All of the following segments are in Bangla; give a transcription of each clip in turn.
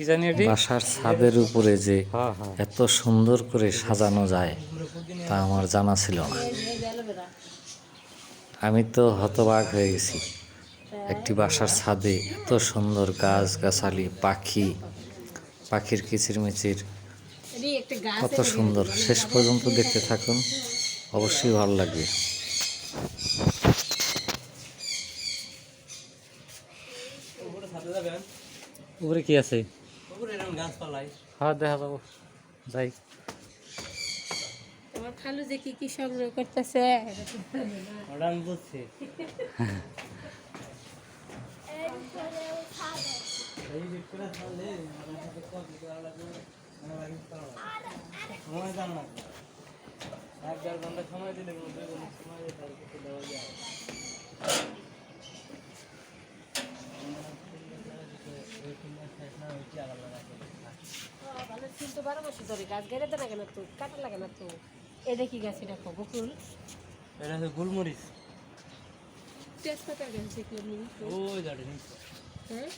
কি জানি বাসার ছাদের উপরে যে এত সুন্দর করে সাজানো যায় তা আমার জানা ছিল না। আমি তো হতবাক হয়ে গেছি। একটি বাসার ছাদে এত সুন্দর গাছ গাছালি পাখি পাখির কিচিরমিচির কত সুন্দর। শেষ পর্যন্ত দেখতে থাকুন অবশ্যই ভালো লাগবে। উপরে কি আছে? হ্যাঁ দেখা যাব। যাই। তোমার খালু যে কি কি সংগ্রহ করতেছে? এক দেড় ঘণ্টা সময় দিলে সময় দেওয়া যায়। বারো মাসে ধরে গাছ গেড়ে দেয় না তো কাটা লাগে না তো গাছ এটা বকুল এটা হচ্ছে গুলমরিচ তেজপাতার গাছ দেখলাম ওই জায়গাটা নিচে হ্যাঁ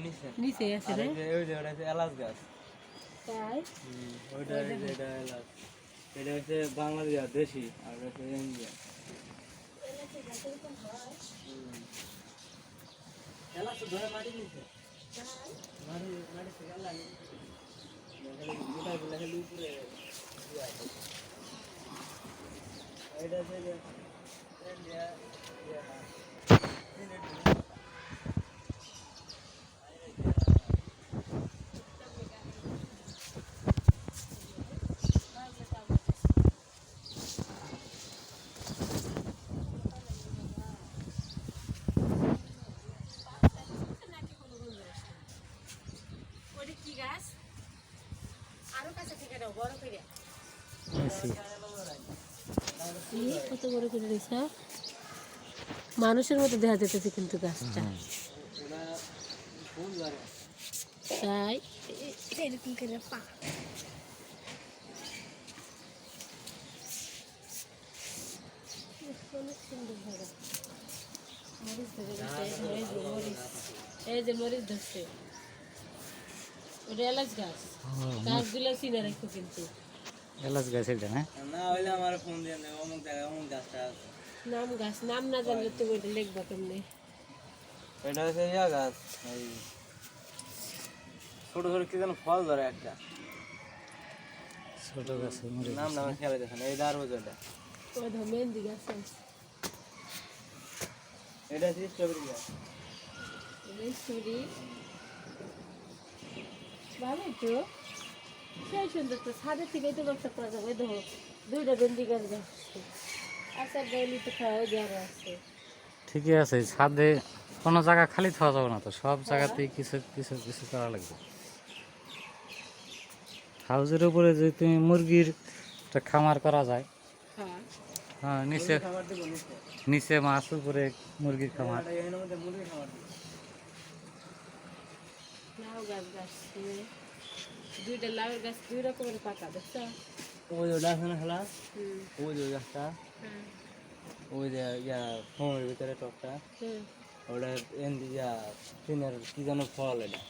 নিচে নিচে আছে ওই এলাচ গাছ তাই এটা হচ্ছে বাংলাদেশ দেশি আর হচ্ছে ইন্ডিয়া এটা হচ্ছে যে ইন্ডিয়া ইয়ে না। ওটা কি গাছ আরও কাছে থেকে দাও বড় করে এই কত বড় করে দিয়েছে মানুষের মতো দেখা যেতেছে কিন্তু গাছটা। ধরে তাই? এরকম করে পা। এই যে মরিচ ধরছে। ওটা এলাচ গাছ। গাছগুলো চিনে রাখো কিন্তু। এলাচ গাছ এটা হ্যাঁ? না হইলে আমার ফোন দিয়ে নেই অমুক জায়গায় অমুক গাছটা আছে। নাম গাছ নাম না জানলে তো ওইটা লিখবা কেমনি? এটা হচ্ছে ইয়া গাছ এই ছোট ছোট কি যেন ফল ধরে একটা। ছোট গাছে নাম না আমার খেয়াল দেখেন এই দারুজ এটা। ওই ধর মেহেন্দি গাছ এটা হচ্ছে স্ট্রবেরি গাছ। এই ভালোই তো? সেই সুন্দর তো ছাদের থেকেই তো ব্যবসা করা যাবে দেখো দুইটা ভেন্ডি গাছ গাইলি তো খাওয়া আছে। ঠিকই আছে ছাদে কোনো জায়গা খালি থাকা যাবে না তো সব জায়গাতেই কিছু কিছু কিছু করা লাগবে। হাউজের উপরে যদি তুমি মুরগির একটা খামার করা যায় হ্যাঁ। হ্যাঁ নিচে নিচে মাছ উপরে মুরগির খামার। লাউ গাছ গাছ দুইটা লাউ গাছ দুই রকমের পাতা দেখছ? ওই যে আছে না খেলা? ওই যে গাছটা? ওই যে ইয়া ফোনের ভিতরে টকটা ওটা এন টিনের কি যেন ফল এটা?